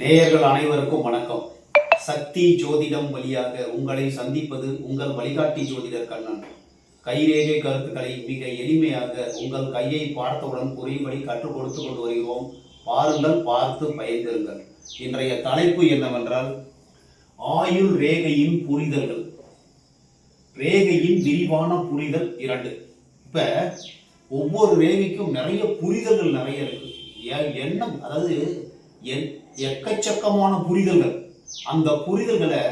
நேயர்கள் அனைவருக்கும் வணக்கம். சக்தி ஜோதிடம் வழியாக உங்களை சந்திப்பது உங்கள் வழிகாட்டி ஜோதிடர் கண்ணன். கைரேகை கருத்துக்களை மிக எளிமையாக உங்கள் கையை பார்த்தவுடன் புரியும்படி கற்றுக் கொடுத்து கொண்டு வருகிறோம். பாருங்கள் பார்த்து பயந்திருங்கள் இன்றைய தலைப்பு என்னவென்றால் ஆயுள் ரேகையின் புரிதல்கள். ரேகையின் விரிவான புரிதல் இரண்டு. இப்போ ஒவ்வொரு ரேகைக்கும் நிறைய புரிதல்கள் நிறைய இருக்கு. எண்ணம் அதாவது என் எக்கச்சக்கமான புரிதல்கள். அந்த புரிதல்களை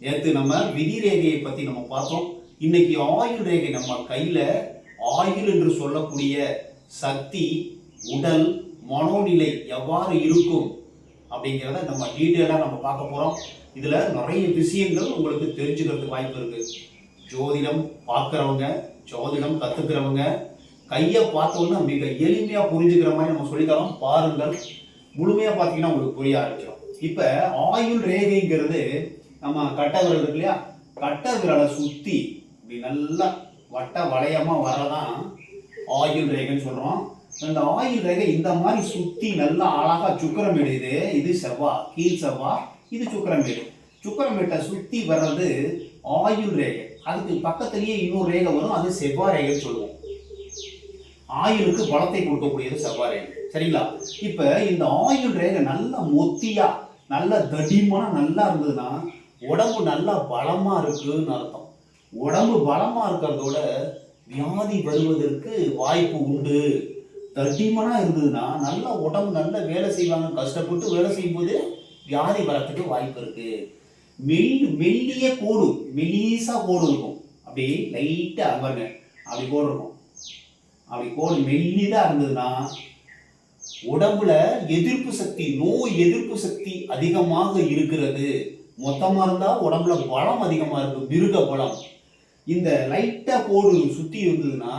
நேற்று நம்ம விதி ரேகையை பற்றி நம்ம பார்த்தோம். இன்னைக்கு ஆயுள் ரேகை நம்ம கையில் ஆயுள் என்று சொல்லக்கூடிய சக்தி உடல் மனோநிலை எவ்வாறு இருக்கும் அப்படிங்கிறத நம்ம டீட்டெயிலாக நம்ம பார்க்க போகிறோம் இதில் நிறைய விஷயங்கள் உங்களுக்கு தெரிஞ்சுக்கிறதுக்கு வாய்ப்பு இருக்குது ஜோதிடம் பார்க்குறவங்க ஜோதிடம் கற்றுக்கிறவங்க கையை பார்த்தோன்னா மிக எளிமையாக புரிஞ்சுக்கிற மாதிரி நம்ம சொல்லித்தரோம். பாருங்கள். முழுமையாக பார்த்தீங்கன்னா உங்களுக்கு புரிய ஆரம்பிச்சிடும் இப்போ ஆயுள் ரேகைங்கிறது நம்ம கட்ட விரல் இருக்கு இல்லையா? கட்ட விரலை சுற்றி இப்படி நல்லா வட்ட வளையமாக வரதான் ஆயுள் ரேகைன்னு சொல்கிறோம் இந்த ஆயுள் ரேகை இந்த மாதிரி சுற்றி நல்லா அழகாக சுக்கரமேடு இது இது செவ்வாய் கீழ் செவ்வாய் இது சுக்கரமேடு சுக்கரமேட்டை சுற்றி வர்றது ஆயுள் ரேகை. அதுக்கு பக்கத்துலேயே இன்னொரு ரேகை வரும். அது செவ்வாய் ரேகைன்னு சொல்லுவோம். ஆயுளுக்கு பலத்தை கொடுக்கக்கூடியது செவ்வாய் ரேகை. சரிங்களா? இப்ப இந்த ஆயுள் ரேகை நல்ல மொத்தியா நல்ல தடிமனா நல்லா இருந்ததுன்னா உடம்பு நல்லா பலமா இருக்குன்னு அர்த்தம். உடம்பு பலமா இருக்கிறதோட வியாதி வருவதற்கு வாய்ப்பு உண்டு. தடிமனா இருந்ததுன்னா நல்லா உடம்பு நல்லா வேலை செய்வாங்க கஷ்டப்பட்டு வேலை செய்யும்போது வியாதி வரத்துக்கு வாய்ப்பு இருக்கு. மெல் மெல்லிய கோடு மெலிசா கோடு இருக்கும். அப்படி லைட்டா பாருங்க அப்படி கோடு இருக்கும். அப்படி கோடு மெல்லிதா இருந்ததுன்னா உடம்புல எதிர்ப்பு சக்தி நோய் எதிர்ப்பு சக்தி அதிகமாக இருக்கிறது. மொத்தமா இருந்தா உடம்புல பலம் அதிகமா இருக்கு மிருக பலம். இந்த லைட்டா கோடு சுத்தி இருந்ததுன்னா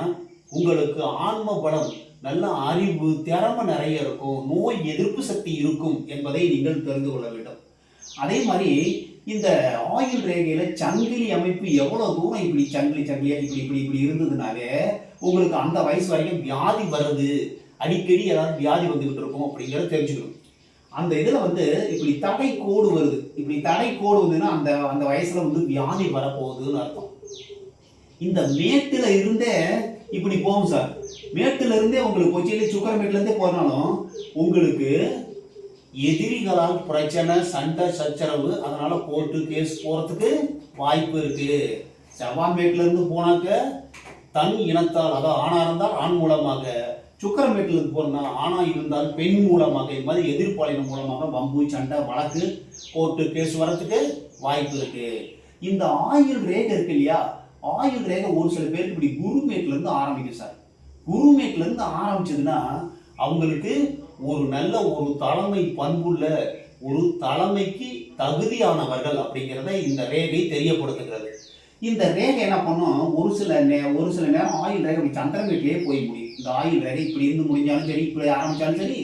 உங்களுக்கு ஆன்ம பலம் நல்ல அறிவு திறமை நிறைய இருக்கும் நோய் எதிர்ப்பு சக்தி இருக்கும் என்பதை நீங்கள் தெரிந்து கொள்ள வேண்டும். அதே மாதிரி இந்த ஆயுள் ரேகையில சங்கிலி அமைப்பு எவ்வளவு தூரம் இப்படி சங்கிலி சங்கிலியா இப்படி இப்படி இப்படி இருந்ததுனாலே உங்களுக்கு அந்த வயசு வரைக்கும் வியாதி வருது. அடிக்கடி ஏதாவது வியாதி வந்துகிட்டு இருக்கும் அப்படிங்கிறத தெரிஞ்சுக்கணும். அந்த இதில் வந்து இப்படி தடை கோடு வருது. இப்படி தடை கோடு வந்ததுன்னா அந்த அந்த வயசில் வந்து வியாதி வரப்போகுதுன்னு அர்த்தம். இந்த மேட்டில் இருந்தே இப்படி போகும் சார். மேட்டில் இருந்தே உங்களுக்கு கொச்சியிலே சுக்கரமேட்டிலேருந்தே போனாலும் உங்களுக்கு எதிரிகளால் பிரச்சனை சண்டை சச்சரவு அதனால கோர்ட்டு கேஸ் போகிறதுக்கு வாய்ப்பு இருக்கு. செவ்வாய்மேட்டிலேருந்து போனாக்க தன் இனத்தால் அதாவது ஆணாக இருந்தால் ஆண் மூலமாக சுக்கரமேட்டிலுக்கு இருந்து போனா ஆணா இருந்தால் பெண் மூலமாக இது மாதிரி எதிர்ப்பாளினம் மூலமாக வம்பு சண்டை வழக்கு கோர்ட்டு கேஸ் வரத்துக்கு வாய்ப்பு இருக்கு. இந்த ஆயுள் ரேகை இருக்கு இல்லையா? ஆயுள் ரேகை ஒரு சில பேருக்கு இப்படி குருமேட்ல இருந்து ஆரம்பிக்கும் சார். குருமேட்ல இருந்து ஆரம்பிச்சதுன்னா அவங்களுக்கு ஒரு நல்ல ஒரு தலைமை பண்புள்ள ஒரு தலைமைக்கு தகுதியானவர்கள் அப்படிங்கிறத இந்த ரேகை தெரியப்படுத்துகிறது. இந்த ரேகை என்ன பண்ணும்? ஒரு சில நே ஒரு சில நேரம் ஆயில் ரேகை சந்திரம் வீட்டிலே போய் முடியும். இந்த ஆயில் ரேகை இப்படி இருந்து முடிஞ்சாலும் சரி இப்படி ஆரம்பித்தாலும் சரி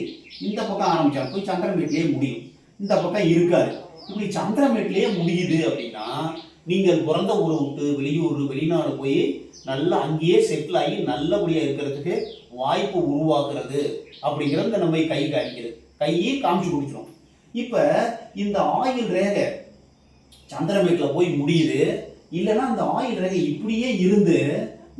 இந்த பக்கம் ஆரம்பித்தாலும் போய் சந்திரமேட்லயே முடியும். இந்த பக்கம் இருக்காது. இப்படி சந்திரமேட்லயே முடியுது அப்படின்னா நீங்கள் பிறந்த ஊரை விட்டு வெளியூர் வெளிநாடு போய் நல்லா அங்கேயே செட்டில் ஆகி நல்லபடியாக இருக்கிறதுக்கு வாய்ப்பு உருவாக்குறது அப்படிங்கிறத நம்ம கை காமிக்கிறது கையே காமிச்சு குடிச்சிடும் இப்போ இந்த ஆயில் ரேகை சந்திரமேட்டில் போய் முடியுது. இல்லைன்னா அந்த ஆயில் ரேகை இப்படியே இருந்து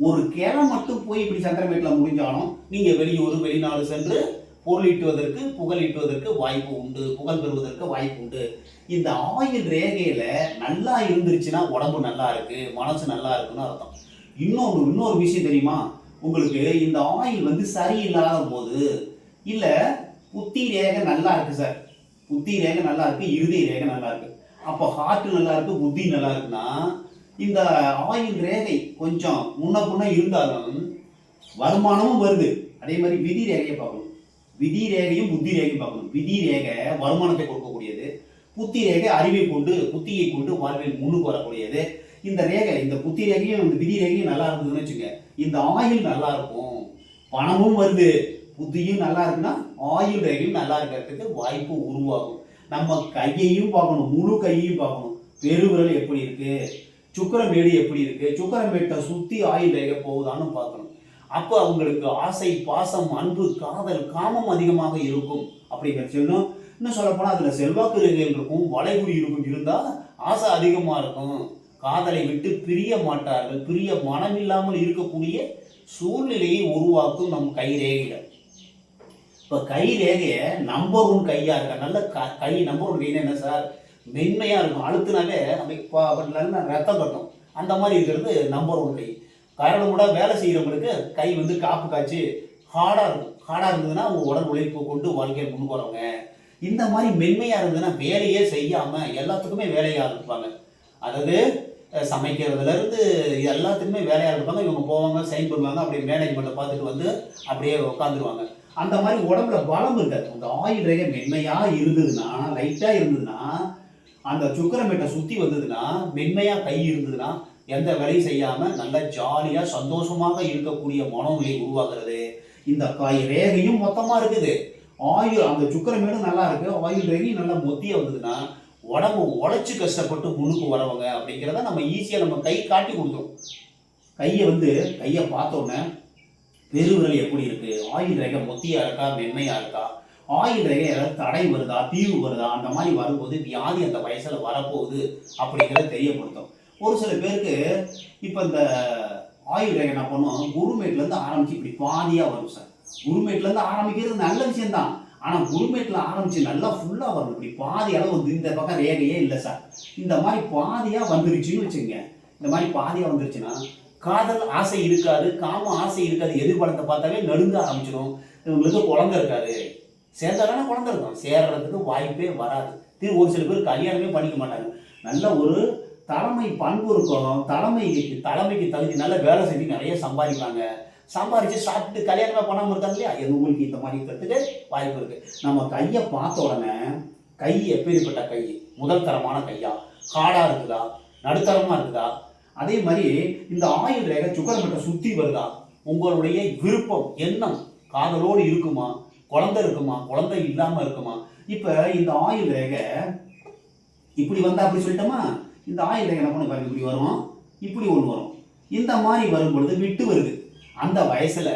ஒரு கிளை மட்டும் போய் இப்படி சந்திரமேட்டில் முடிஞ்சாலும் நீங்கள் வெளியூர் வெளிநாடு சென்று பொருளீட்டுவதற்கு புகழீட்டுவதற்கு வாய்ப்பு உண்டு புகழ் பெறுவதற்கு வாய்ப்பு உண்டு. இந்த ஆயில் ரேகையில் நல்லா இருந்துருச்சுன்னா உடம்பு நல்லா இருக்கு மனசு நல்லா இருக்குன்னு அர்த்தம். இன்னொன்று இன்னொரு விஷயம் தெரியுமா? உங்களுக்கு இந்த ஆயில் வந்து சரியில்லாத போது இல்லை புத்தி ரேகை நல்லா இருக்கு சார் புத்தி ரேகை நல்லா இருக்கு இறுதி ரேகை நல்லா இருக்கு. அப்போ ஹார்ட் நல்லா இருக்கு புத்தி நல்லா இருக்குன்னா இந்த ஆயில் ரேகை கொஞ்சம் முன்ன பின்ன இருந்தாலும் வருமானமும் வருது. அதே மாதிரி விதி ரேகையை பார்க்கணும். விதி ரேகையும் புத்தி ரேகையும் பார்க்கணும். விதி ரேகை வருமானத்தை கொடுக்கக்கூடியது புத்தி ரேகை அறிவை கொண்டு புத்தியை கொண்டு வாழ்வில் முன்னுக்கு வரக்கூடியது. இந்த ரேகை இந்த புத்தி ரேகையும் இந்த விதி ரேகையும் நல்லா இருக்குதுன்னு வச்சுங்க. இந்த ஆயில் நல்லா இருக்கும் பணமும் வருது புத்தியும் நல்லா இருக்குன்னா ஆயுள் ரேகையும் நல்லா இருக்கிறதுக்கு வாய்ப்பு உருவாகும். நம்ம கையையும் பார்க்கணும் முழு கையையும் பார்க்கணும். பெருவிரல் எப்படி இருக்குது சுக்கரமேடு எப்படி இருக்கு? சுக்கரமேட்டை சுத்தி ஆயில் வேக போகுதான்னு பார்க்கணும். அப்போ அவங்களுக்கு ஆசை பாசம் அன்பு காதல் காமம் அதிகமாக இருக்கும் அப்படிங்கிற சொல்லணும். இன்னும் சொல்லப்போனால் அதில் செல்வாக்கு ரேகைகள் இருக்கும் வளைகுடி இருக்கும். இருந்தால் ஆசை அதிகமாக இருக்கும். காதலை விட்டு பிரிய மாட்டார்கள். பிரிய மனம் இல்லாமல் இருக்கக்கூடிய சூழ்நிலையை உருவாக்கும் நம் கை ரேகைகள் இப்போ கை ரேகையை நம்பர் ஒன் கையாக இருக்க? நல்ல க கை நம்பர் ஒன் கைன்னு என்ன சார்? மென்மையாக இருக்கும். அழுத்தினாலே நம்ம ரத்தம் கட்டும் அந்த மாதிரி இருக்கிறது நம்பர் ஒன் கை. காரணம் கூட வேலை செய்கிறவங்களுக்கு கை வந்து காப்பு காய்ச்சி ஹார்டாக இருக்கும். ஹார்டாக இருந்ததுன்னா அவங்க உடல் உழைப்பு கொண்டு வாழ்க்கையை கொண்டு போகிறவங்க இந்த மாதிரி மென்மையாக இருந்ததுன்னா வேலையே செய்யாமல் எல்லாத்துக்குமே வேலையாக இருப்பாங்க. அதாவது சமைக்கிறதுலேருந்து எல்லாத்துக்குமே வேலையாக இருப்பாங்க. இவங்க போவாங்க சைன் பண்ணுவாங்க அப்படியே மேனேஜ்மெண்ட்டை பார்த்துட்டு வந்து அப்படியே உட்காந்துருவாங்க. அந்த மாதிரி உடம்புல பலம் இருக்காது. அந்த ஆயில் ரேகை மென்மையாக இருந்ததுன்னா லைட்டாக இருந்ததுன்னா அந்த சுக்கரமேட்டை சுற்றி வந்ததுன்னா மென்மையாக கை இருந்ததுன்னா எந்த வேலையும் செய்யாமல் நல்லா ஜாலியாக சந்தோஷமாக இருக்கக்கூடிய மனோநிலை உருவாகிறது. இந்த காய் ரேகையும் மொத்தமாக இருக்குது. ஆயில் அந்த சுக்கரமேடும் நல்லா இருக்கு. ஆயில் ரேகையும் நல்லா மொத்தியாக வந்ததுன்னா உடம்பு உழைச்சி கஷ்டப்பட்டு முன்னுக்கு வரவங்க அப்படிங்கிறத நம்ம ஈஸியாக நம்ம கை காட்டி கொடுத்தோம். கையை வந்து கையை பார்த்தோன்னே பெருவிரல் எப்படி இருக்குது ஆயில் ரேகை மொத்தியாக இருக்கா? மென்மையாக இருக்கா? ஆயுள் ரேகை ஏதாவது தடை வருதா தீவு வருதா அந்த மாதிரி வரும்போது வியாதி அந்த வயசில் வரப்போகுது அப்படிங்கிறத தெரியப்படுத்தும். ஒரு சில பேருக்கு இப்போ இந்த ஆயுள் ரேகை என்ன பண்ணுவோம் குருமேட்லேருந்து ஆரம்பிச்சு இப்படி பாதியாக வரும் சார். குருமேட்லேருந்து ஆரம்பிக்கிறது நல்ல விஷயம்தான். ஆனால் குருமேட்டில் ஆரம்பித்து நல்லா ஃபுல்லாக வரும். இப்படி பாதி அளவு வந்து இந்த பக்கம் ரேகையே இல்லை சார். இந்த மாதிரி பாதியாக வந்துருச்சுன்னு வச்சுங்க இந்த மாதிரி பாதியாக வந்துருச்சுன்னா காதல் ஆசை இருக்காது காம ஆசை இருக்காது எதிர்பலத்தை பார்த்தாவே நடுங்க ஆரம்பிச்சிடும் இவங்களுக்கு குழந்தை இருக்காது. சேர்ந்தாலும் குழந்தை இருக்கும். சேர்றதுக்கு வாய்ப்பே வராது. திரு ஒரு சில பேர் கல்யாணமே பண்ணிக்க மாட்டாங்க. நல்ல ஒரு தலைமை பண்பு இருக்கணும். தலைமைக்கு தலைமைக்கு தகுதி நல்ல வேலை செஞ்சு நிறைய சம்பாதிப்பாங்க சம்பாதிச்சு சாப்பிட்டு கல்யாணமே பண்ணாமல் இருக்காங்க இல்லையா? இது உங்களுக்கு இந்த மாதிரி இருக்கிறதுக்கு வாய்ப்பு இருக்குது நம்ம கையை பார்த்த உடனே கை எப்பேற்பட்ட கை? முதல் தரமான கையா? ஹார்டாக இருக்குதா? நடுத்தரமாக இருக்குதா? அதே மாதிரி இந்த ஆயுள் ரேகை சுக்கரமட்டை சுற்றி வருதா? உங்களுடைய விருப்பம் எண்ணம் காதலோடு இருக்குமா? குழந்தை இருக்குமா? குழந்தை இல்லாமல் இருக்குமா? இப்போ இந்த ஆயில் ரேகை இப்படி வந்தால் அப்படி சொல்லிட்டோமா? இந்த ஆயில் ரேகை என்ன பண்ண பாருங்க இப்படி வரும். இப்படி ஒன்று வரும். இந்த மாதிரி வரும் பொழுது விட்டு வருது. அந்த வயசில்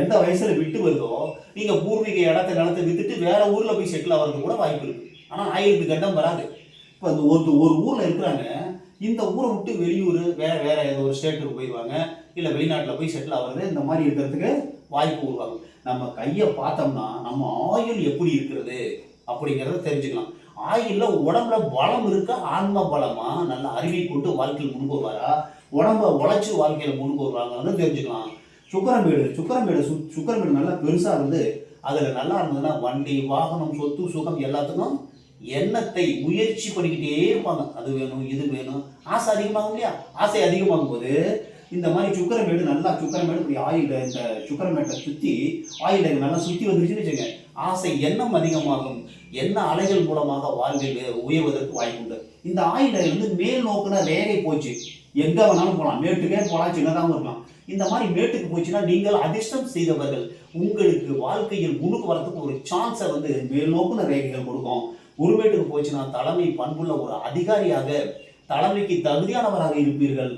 எந்த வயசில் விட்டு வருதோ நீங்கள் பூர்வீக இடத்த நிலத்தை வித்துட்டு வேற ஊரில் போய் செட்டில் ஆகிறதுக்கு கூட வாய்ப்பு இருக்குது ஆனால் ஆயிலுக்கு கட்டம் வராது. இப்போ அந்த ஒரு ஒரு ஊரில் இருக்கிறாங்க. இந்த ஊரை விட்டு வெளியூர் வேற வேற ஏதோ ஒரு ஸ்டேட்டுக்கு போயிடுவாங்க. இல்லை வெளிநாட்டில் போய் செட்டில் ஆகிறது இந்த மாதிரி இருக்கிறதுக்கு வாய்ப்பு உருவாகும் நம்ம கையை பார்த்தோம்னா நம்ம ஆயுள் எப்படி இருக்கிறது அப்படிங்கிறத தெரிஞ்சுக்கலாம். ஆயில்ல உடம்புல பலம் இருக்கா? ஆன்ம பலமா? நல்ல அறிவை கொண்டு வாழ்க்கையில் முன்பு வரா உடம்ப உழைச்சி வாழ்க்கையில முன்பு வருவாங்கன்னு தெரிஞ்சுக்கலாம். சுக்கரமேடு சுக்கரமேடு சு சுக்கரமேடு நல்லா பெருசா இருந்து அதுல நல்லா இருந்ததுன்னா வண்டி வாகனம் சொத்து சுகம் எல்லாத்துக்கும் எண்ணத்தை முயற்சி பண்ணிக்கிட்டே இருப்பாங்க. அது வேணும் இது வேணும். ஆசை அதிகமாகும் இல்லையா? ஆசை அதிகமாகும் போது இந்த மாதிரி சுக்கரமேடு நல்லா சுக்கரமேடு இப்படி ஆயில இந்த சுக்கரமேட்டை சுற்றி ஆயில நல்லா சுற்றி வந்துருச்சுன்னு வச்சுங்க ஆசை எண்ணம் அதிகமாகும். எண்ண அலைகள் மூலமாக வாழ்வில் உயர்வதற்கு வாய்ப்புண்டு. இந்த ஆயில இருந்து மேல் நோக்குன ரேகை போச்சு. எங்கே வேணாலும் போகலாம் மேட்டுக்கே போகலாம் சின்னதாகவும் இருக்கலாம். இந்த மாதிரி மேட்டுக்கு போச்சுன்னா நீங்கள் அதிர்ஷ்டம் செய்தவர்கள். உங்களுக்கு வாழ்க்கையில் முழுக்க வரத்துக்கு ஒரு சான்ஸை வந்து மேல் நோக்குன ரேகைகள் கொடுக்கும். உருவேட்டுக்கு போச்சுன்னா தலைமை பண்புள்ள ஒரு அதிகாரியாக தலைமைக்கு தகுதியானவராக இருப்பீர்கள்.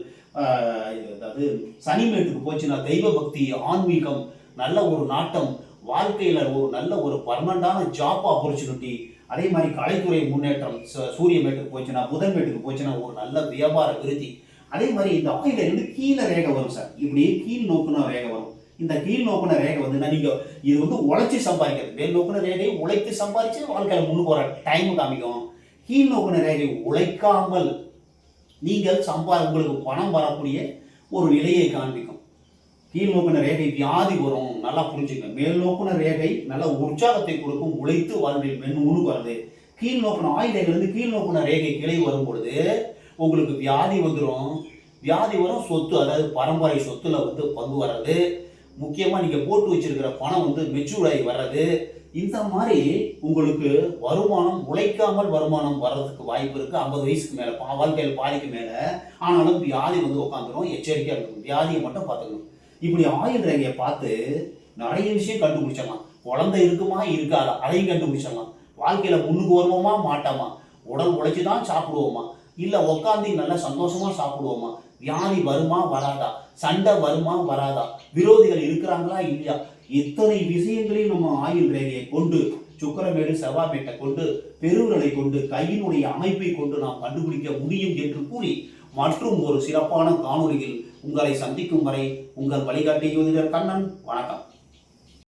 அதாவது சனிமேட்டுக்கு போச்சுன்னா தெய்வ பக்தி ஆன்மீகம் நல்ல ஒரு நாட்டம் வாழ்க்கையில ஒரு நல்ல ஒரு பர்மனண்டான ஜாப் ஆப்பர்ச்சுனிட்டி அதே மாதிரி கலைத்துறை முன்னேற்றம் சூரிய மேட்டுக்கு போச்சுன்னா புதன் மேட்டுக்கு போச்சுன்னா ஒரு நல்ல வியாபார விருத்தி. அதே மாதிரி இந்த ஆயிலிருந்து கீழே ரேகை வரும் சார். இப்படியே கீழ் நோக்குனா ரேகை இந்த கீழ் நோக்குன ரேகை வந்து நீங்கள் நீங்க இது வந்து உழைச்சி சம்பாதிக்கிறது. மேல் நோக்குன ரேகை உழைத்து சம்பாதிச்சு வாழ்க்கையில் முன்னு போற டைம் காமிக்கும். கீழ் நோக்குன ரேகை உழைக்காமல் நீங்கள் சம்பா உங்களுக்கு பணம் வரக்கூடிய ஒரு நிலையை காண்பிக்கும். கீழ் நோக்குன ரேகை வியாதி வரும். நல்லா புரிஞ்சுங்க மேல் நோக்குன ரேகை நல்ல உற்சாகத்தை கொடுக்கும். உழைத்து வாழ்வில் மென் முன்னு வருது கீழ் நோக்குன ஆயுதங்கள் கீழ் நோக்குன ரேகை கிளை வரும் பொழுது உங்களுக்கு வியாதி வந்துடும் வியாதி வரும் சொத்து அதாவது பரம்பரை சொத்துல வந்து பங்கு வர்றது. முக்கியமாக நீங்கள் போட்டு வச்சிருக்கிற பணம் வந்து மெச்சூர் ஆகி வர்றது இந்த மாதிரி உங்களுக்கு வருமானம் உழைக்காமல் வருமானம் வர்றதுக்கு வாய்ப்பு இருக்குது ஐம்பது வயசுக்கு மேலே பா- வாழ்க்கையில் பாதிக்கு மேலே. ஆனாலும் வியாதி வந்து உட்காந்துரும் எச்சரிக்கையாக இருக்கும் வியாதியை மட்டும் பார்த்துக்கணும். இப்படி ஆயுள் ரேகையை பார்த்து நிறைய விஷயம் கண்டுபிடிச்சிடலாம். குழந்தை இருக்குமா இருக்காதா? அதையும் கண்டுபிடிச்சிடலாம். வாழ்க்கையில் முன்னுக்கு வருவோமா மாட்டோமா? உடல் உழைச்சி தான் சாப்பிடுவோமா? இல்லை உட்காந்து நல்லா சந்தோஷமாக சாப்பிடுவோமா? வியாதி வருமா வராதா? சண்டை வருமா வராதா? விரோதிகள் இருக்கிறாங்களா இல்லையா? இத்தனை விஷயங்களையும் நம்ம ஆயுள் ரேகையை கொண்டு சுக்கரமேடு செவ்வாப்பேட்டை கொண்டு பெருவிரலை கொண்டு கையினுடைய அமைப்பை கொண்டு நாம் கண்டுபிடிக்க முடியும் என்று கூறி மற்றும் ஒரு சிறப்பான காணொலியில் உங்களை சந்திக்கும் வரை உங்கள் வழிகாட்டி ஜோதிடர் கண்ணன். வணக்கம்.